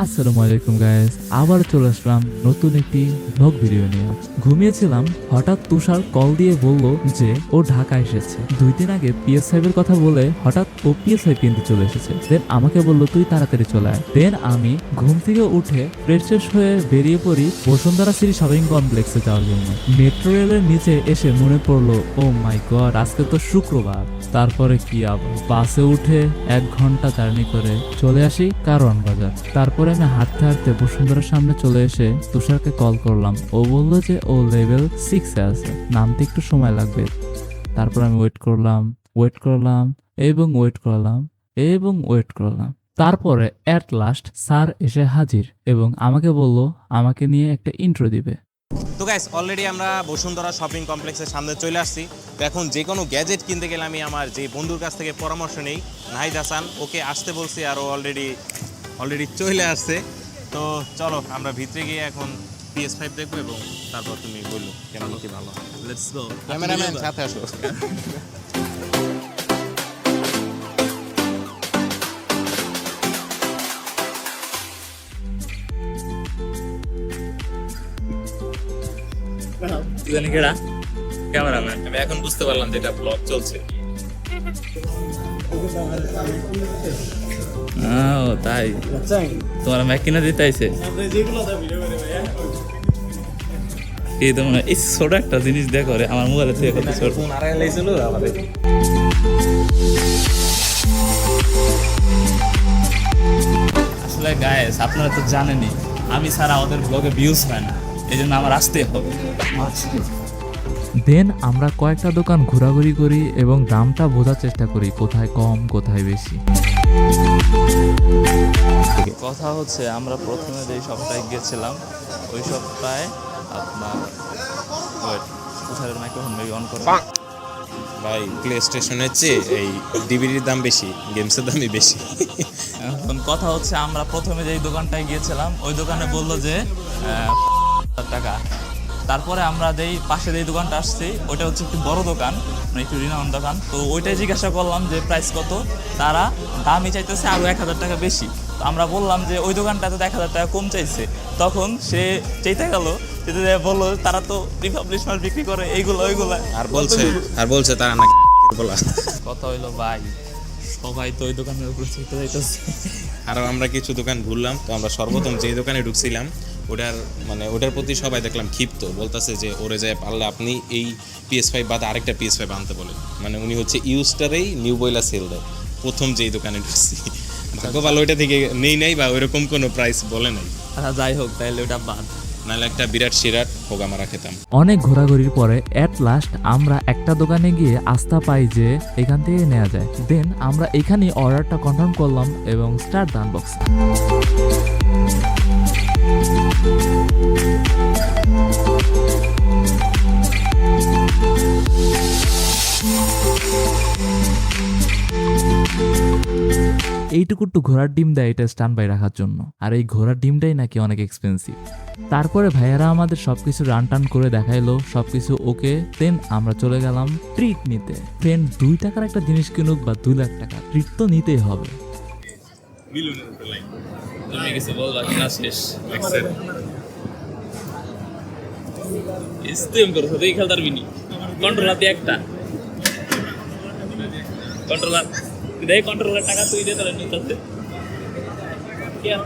আসসালামু আলাইকুম গাইস আবার চলে আসলাম নতুন একটি ব্লগ ভিডিও নিয়ে। ঘুমিয়েছিলাম, হঠাৎ তুষার কল দিয়ে বলল যে ও ঢাকা এসেছে। দুই দিন আগে পিএস সাহেবের কথা বলে হঠাৎ ও পিএস সাহেব কিনতে চলে এসেছে। দেন আমাকে বলল, তুই তাড়াতাড়ি চলে আয়। দেন আমি ঘুম থেকে উঠে ফ্রেশ ফ্রেশ হয়ে বেরিয়ে পড়ি বসুন্ধরা সিটি শপিং কমপ্লেক্সে যাওয়ার জন্য। মেট্রো রেলের নিচে এসে মনে পড়ল ও মাই গড আজকে তো শুক্রবার। তারপরে কি আবার বাসে উঠে এক ঘণ্টা জার্নি করে চলে আসি কারওয়ান বাজার। তারপরে আমি হাঁটতে হাঁটতে বসুন্ধরার সামনে চলে এসে তুষারকে কল করলাম। ও বলল যে ও লেভেল সিক্সে আছে, নামতে একটু সময় লাগবে। তারপর আমি ওয়েট করলাম ওয়েট করলাম, এবং ওয়েট করলাম, এবং ওয়েট করলাম। তারপরে অ্যাট লাস্ট স্যার এসে হাজির এবং আমাকে বলল, আমাকে নিয়ে একটা ইন্ট্রো দিবে। তো গাইস অলরেডি আমরা বসুন্ধরা শপিং কমপ্লেক্সের সামনে চলে আসছি। তো এখন যে কোনো গ্যাজেট কিনতে গেলে আমি আমার যে বন্ধুর কাছ থেকে পরামর্শ নেই, নাহিদ হাসান, ওকে আসতে বলছি আর ও অলরেডি অলরেডি চলে আসছে। তো চলো আমরা ভিতরে গিয়ে এখন পিএস ফাইভ দেখব এবং তারপর তুমি বলল কেমন কি ভালো। লেটস গো ক্যামেরাম্যান সাথে আসো। জানি কেডা ক্যামেরাম্যান আমি এখন বুঝতে পারলাম যে এটা ব্লগ চলছে। ও তাই। তোমার ম্যাক কিনা দিতে আইছে। এই তো এই ছোট একটা জিনিস দেখো রে, আমার মোবাইলে থেকে কত ছোট। আমাদের আসলে গায়েস আপনারা তো জানেনই, আমি ছাড়া ওদের ব্লগে ভিউজ হয় না এই জন্য আমার আসতে হবে। দেন আমরা কয়েকটা দোকান ঘোরাঘুরি করি এবং দামটা বোঝার চেষ্টা করি, কোথায় কম, কোথায় বেশি। কথা হচ্ছে আমরা প্রথমে যে শপটায় গিয়েছিলাম ওই শপটায় আপনার ওয়েট তুষারের মাইক্রোফোন মেবি অন করো। ভাই প্লে স্টেশনের চেয়ে এই ডিভিডির দাম বেশি গেমসের দামই বেশি। এখন কথা হচ্ছে আমরা প্রথমে যেই দোকানটায় গিয়েছিলাম ওই দোকানে বলল যে টাকা। তারপরে আমরা যেই পাশে যেই দোকানটা আসছি ওইটা হচ্ছে একটু বড় দোকান মানে একটু রিনাউন দোকান। তো ওইটাই জিজ্ঞাসা করলাম যে প্রাইস কত? তারা দামই চাইতেছে আরও এক হাজার টাকা বেশি। তো আমরা বললাম যে ওই দোকানটাতে তো এক হাজার টাকা কম চাইছে। তখন সে চাইতে গেল যেতে বলল তারা তো রিপাবলিশ মাল বিক্রি করে এইগুলো ওইগুলো। আর বলছে আর বলছে তারা না বলা কথা হইল ভাই সবাই তো ওই দোকানের উপরে চেতে যাইতেছে আরও আমরা কিছু দোকান ঘুরলাম তো আমরা সর্বপ্রথম যে দোকানে ঢুকছিলাম ওটার মানে ওটার প্রতি সবাই দেখলাম ক্ষিপ্ত বলতেছে যে ওরে যায় পারলে আপনি এই পিএস ফাইভ বাদে আরেকটা পিএস ফাইভ আনতে বলেন। মানে উনি হচ্ছে ইউজটারেই নিউ বয়লা সেল দেয় প্রথম যেই দোকানে ঢুকছি। ভাগ্য ভালো ওইটা থেকে নেই নাই বা ওইরকম কোনো প্রাইস বলে নাই। আচ্ছা যাই হোক তাইলে ওটা বাদ। নাহলে একটা বিরাট সিরাট হোক আমরা খেতাম। অনেক ঘোরাঘুরির পরে অ্যাট লাস্ট আমরা একটা দোকানে গিয়ে আস্থা পাই যে এখান থেকে নেওয়া যায়। দেন আমরা এখানে অর্ডারটা কনফার্ম করলাম এবং স্টার্ট দান বক্স এইটুকু একটু ঘোড়ার ডিম দেয়, এটা স্টান বাই রাখার জন্য। আর এই ঘোড়ার ডিমটাই নাকি অনেক এক্সপেন্সিভ তারপরে ভাইয়ারা আমাদের সবকিছু রান টান করে দেখাইলো, সবকিছু ওকে দেন আমরা চলে গেলাম ট্রিট নিতে। ফ্রেন্ড দুই টাকার একটা জিনিস কিনুক বা দুই লাখ টাকা ট্রিট তো নিতেই হবে। তুমি কিছু বলবা কিনা শেষ। ইস্তেম করছ তুই খেলতে পারবি নি? কন্ট্রোলার দিয়ে একটা। কন্ট্রোলার দেখ কন্ট্রোলার টাকা তুই দে তাহলে নিতে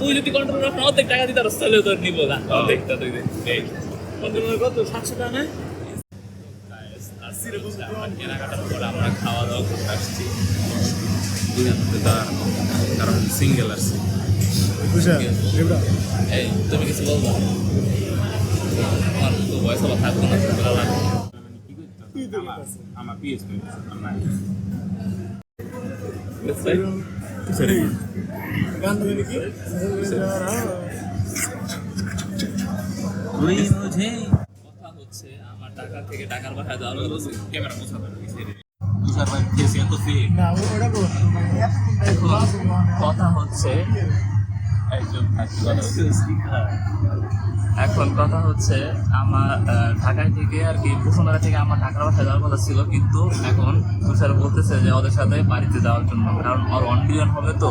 তুই যদি কন্ট্রোলার অর্ধেক টাকা দিতে তাহলে তোর নিবো না অর্ধেকটা তুই দে। কন্ট্রোলার কত? সাতশো টাকা নেয় কেনাকাটার পর আমরা খাওয়া দাওয়া করতে আসছি কারণ সিঙ্গেল আছে এই তুমি কিছু বলবা আমার তো বয়স আবার থাকব না ভালো লাগবে আমার পিএস ফাইভ কথা হচ্ছে থেকে টাকার বাসায় যাওয়ার কথা ক্যামেরা মোছা তুষার ভাই ফেসে এত ফেক কথা হচ্ছে একজন বলতেছি। এখন কথা হচ্ছে আমার ঢাকায় থেকে আর কি বসুন্ধরা থেকে আমার ঢাকার বাসায় যাওয়ার কথা ছিল কিন্তু এখন তুষার বলতেছে যে ওদের সাথে বাড়িতে যাওয়ার জন্য কারণ ওর ওয়ান মিলিয়ন হবে তো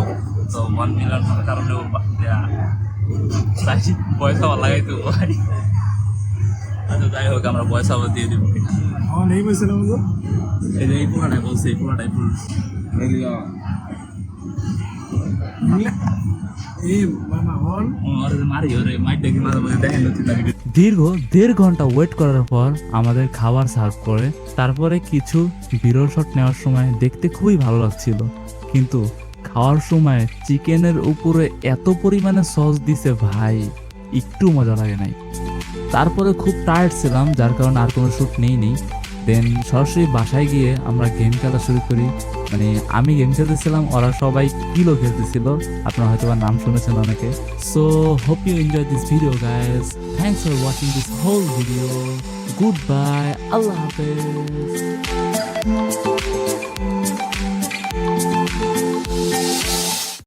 তো ওয়ান মিলিয়ন হওয়ার কারণে ও পয়সা লাগাইতে ভাই আচ্ছা যাই হোক আমরা পয়সা আবার দিয়ে দিব। আমার নেই পয়সা না বলতো এই যে এই পুরাটাই বলছে এই পুরাটাই পুরো দীর্ঘ দেড় ঘণ্টা ওয়েট করার পর আমাদের খাবার সার্ভ করে তারপরে কিছু বিরল শট নেওয়ার সময় দেখতে খুবই ভালো লাগছিল। কিন্তু খাওয়ার সময় চিকেনের উপরে এত পরিমাণে সস দিছে ভাই একটু মজা লাগে নাই। তারপরে খুব টায়ার্ড ছিলাম, যার কারণে আর কোনো শ্যুট নেই নি দেন সরাসরি বাসায় গিয়ে আমরা গেম খেলা শুরু করি। মানে আমি গেম খেলতেছিলাম, ওরা সবাই কিলো খেলতেছিল। আপনারা হয়তো বা নাম শুনেছেন অনেকে। So hope you enjoy this video guys thanks for watching this whole video good bye Allah হাফেজ।